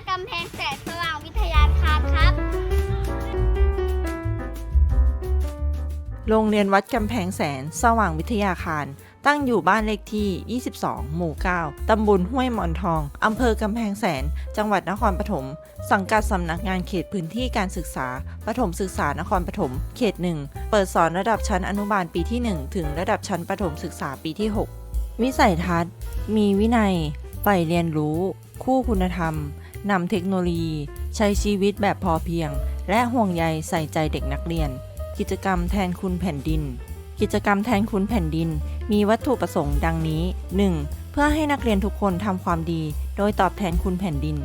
รงเรียนกำแพงแสนสว่างวิทยาคารครับ โรงเรียนวัดกำแพงแสนสว่างวิทยาคาร ตั้งอยู่บ้านเลขที่ 22 หมู่ 9 ตำบลห้วยหมอนทอง อำเภอกำแพงแสน จังหวัดนครปฐม สังกัดสำนักงานเขตพื้นที่การศึกษา ประถมศึกษานครปฐม เขต 1 เปิดสอนระดับชั้นอนุบาลปีที่ 1 ถึงระดับชั้นประถมศึกษาปีที่ 6 วิสัยทัศน์ มีวินัยใฝ่เรียนรู้ คู่คุณธรรม นำเทคโนโลยี ใช้ชีวิตแบบพอเพียง และห่วงใยใส่ใจเด็กนักเรียน กิจกรรมแทนคุณแผ่นดิน กิจกรรมแทนคุณแผ่นดิน มีวัตถุประสงค์ดังนี้ 1. เพื่อให้นักเรียนทุกคนทำความดี โดยตอบแทนคุณแผ่นดิน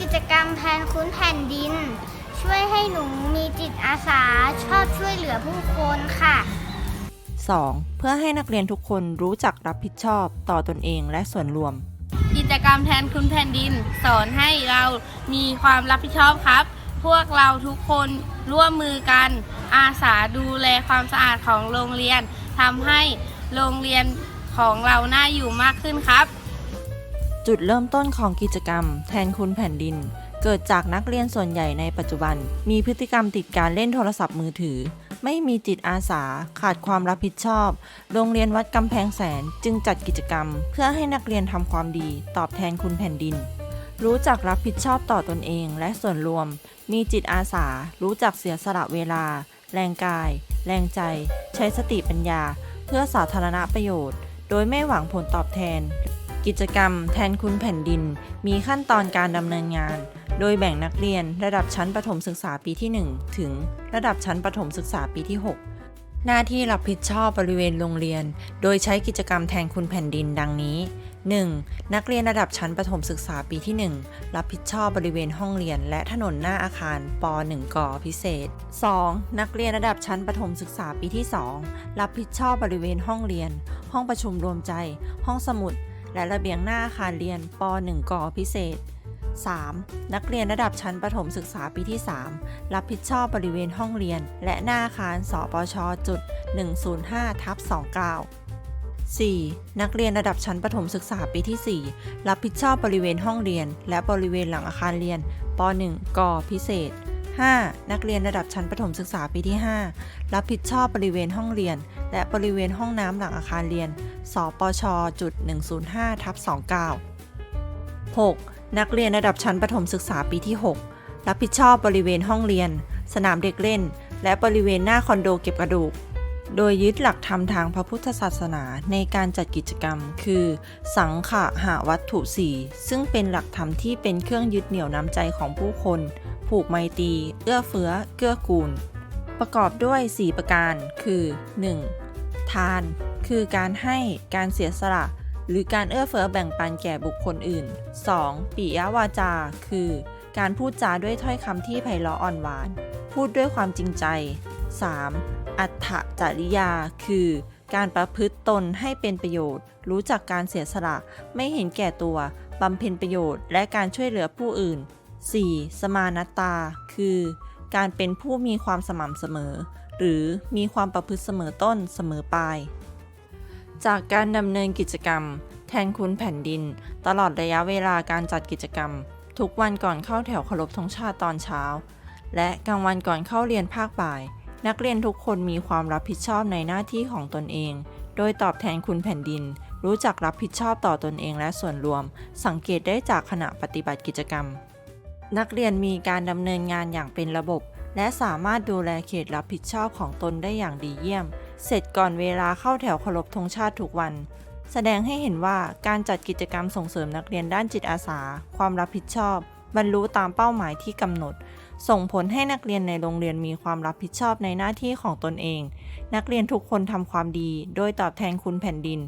กิจกรรมแทนคุณแผ่นดิน ช่วยให้หนูมีจิตอาสาชอบช่วยเหลือผู้คนค่ะ 2. เพื่อให้นักเรียนทุกคนรู้จักรับผิดชอบต่อตนเองและส่วนรวมกิ จกรรมแทนคุณแผ่นดิน สอนให้เรามีความรับผิดชอบครับ พวกเราทุกคนร่วมมือกัน อาสาดูแลความสะอาดของโรงเรียนทำให้โรงเรียนของเราน่าอยู่มากขึ้นครับ จุดเริ่มต้นของกิจกรรม แทนคุณแผ่นดิน เกิดจากนักเรียนส่วนใหญ่ในปัจจุบัน มีพฤติกรรมติดการเล่นโทรศัพท์มือถือ ไม่มีจิตอาสาขาดความรับผิดชอบ โรงเรียนวัดกำแพงแสนจึงจัดกิจกรรม เพื่อให้นักเรียนทำความดี ตอบแทนคุณแผ่นดิน รู้จักรับผิดชอบต่อตนเองและส่วนรวม มีจิตอาสา รู้จักเสียสละเวลา แรงกาย แรงใจ ใช้สติปัญญา เพื่อสาธารณประโยชน์ โดยไม่หวังผลตอบแทน กิจกรรมแทนคุณแผ่นดิน มีขั้นตอนการดำเนินงาน โดยแบ่งนักเรียนระดับชั้นประถมศึกษาปีที่ 1 ถึงระดับชั้นประถมศึกษาปีที่ 6 หน้าที่รับผิดชอบบริเวณโรงเรียน โดยใช้กิจกรรมแทนคุณแผ่นดินดังนี้ 1. นักเรียนระดับชั้นประถมศึกษาปีที่ 1 รับผิดชอบบริเวณห้องเรียน และถนนหน้าอาคารป .1 กพิเศษ 2. นักเรียนระดับชั้นประถมศึกษาปีที่ 2 รับผิดชอบบริเวณห้องเรียน ห้องประชุมรวมใจ ห้องสมุด และระเบียงหน้าอาคารเรียนป .1 กพิเศษ 3. นักเรียนระดับชั้นประถมศึกษาปีที่ 3 รับผิดชอบบริเวณห้องเรียน และหน้าอาคารสปชจุด105ทับ29 4. นักเรียนระดับชั้นประถมศึกษาปีที่ 4 รับผิดชอบบริเวณห้องเรียน และบริเวณหลังอาคารเรียนป .1 กพิเศษ 5. นักเรียนระดับชั้นประถมศึกษาปีที่ 5 รับผิดชอบบริเวณห้องเรียน และบริเวณห้องน้ำหลังอาคารเรียน สปชจุด105ทับ29 6. นักเรียนระดับชั้นประถมศึกษาปีที่ 6 รับผิดชอบบริเวณห้องเรียน สนามเด็กเล่น และบริเวณหน้าคอนโดเก็บกระดูก โดยยึดหลักธรรมทางพระพุทธศาสนาในการจัดกิจกรรม คือ สังขะหาวัตถุสี่ซึ่งเป็นหลักธรรมที่เป็นเครื่องยึดเหนี่ยวน้ำใจของผู้คน ผูกไมตรี เอื้อเฟื้อ เกื้อกูล ประกอบด้วย 4 ประการ คือ 1. ทาน คือการให้ การเสียสละ หรือการเอื้อเฟื้อแบ่งปันแก่บุคคลอื่น 2. ปิยวาจา คือ การพูดจาด้วยถ้อยคำที่ไพเราะอ่อนหวาน พูดด้วยความจริงใจ 3. อัตถจริยา คือการประพฤติตนให้เป็นประโยชน์ รู้จักการเสียสละ ไม่เห็นแก่ตัว บำเพ็ญประโยชน์ และการช่วยเหลือผู้อื่น 4. สมานตา คือ การเป็นผู้มีความสม่ำเสมอ หรือมีความประพฤติเสมอต้นเสมอปลาย จากการดำเนินกิจกรรม แทนคุณแผ่นดิน ตลอดระยะเวลาการจัดกิจกรรม ทุกวันก่อนเข้าแถวเคารพธงชาติตอนเช้า และกลางวันก่อนเข้าเรียนภาคบ่าย นักเรียนทุกคนมีความรับผิดชอบในหน้าที่ของตนเอง โดยตอบแทนคุณแผ่นดินรู้จักรับผิดชอบต่อตนเองและส่วนรวม สังเกตได้จากขณะปฏิบัติกิจกรรม นักเรียนมีการดำเนินงานอย่างเป็นระบบ และสามารถดูแลเขตรับผิดชอบของตนได้อย่างดีเยี่ยม เสร็จก่อนเวลาเข้าแถวเคารพธงชาติทุกวัน แสดงให้เห็นว่าการจัดกิจกรรมส่งเสริมนักเรียนด้านจิตอาสา ความรับผิดชอบ บรรลุตามเป้าหมายที่กำหนด ส่งผลให้นักเรียนในโรงเรียนมีความรับผิดชอบในหน้าที่ของตนเอง นักเรียนทุกคนทำความดี โดยตอบแทนคุณแผ่นดิน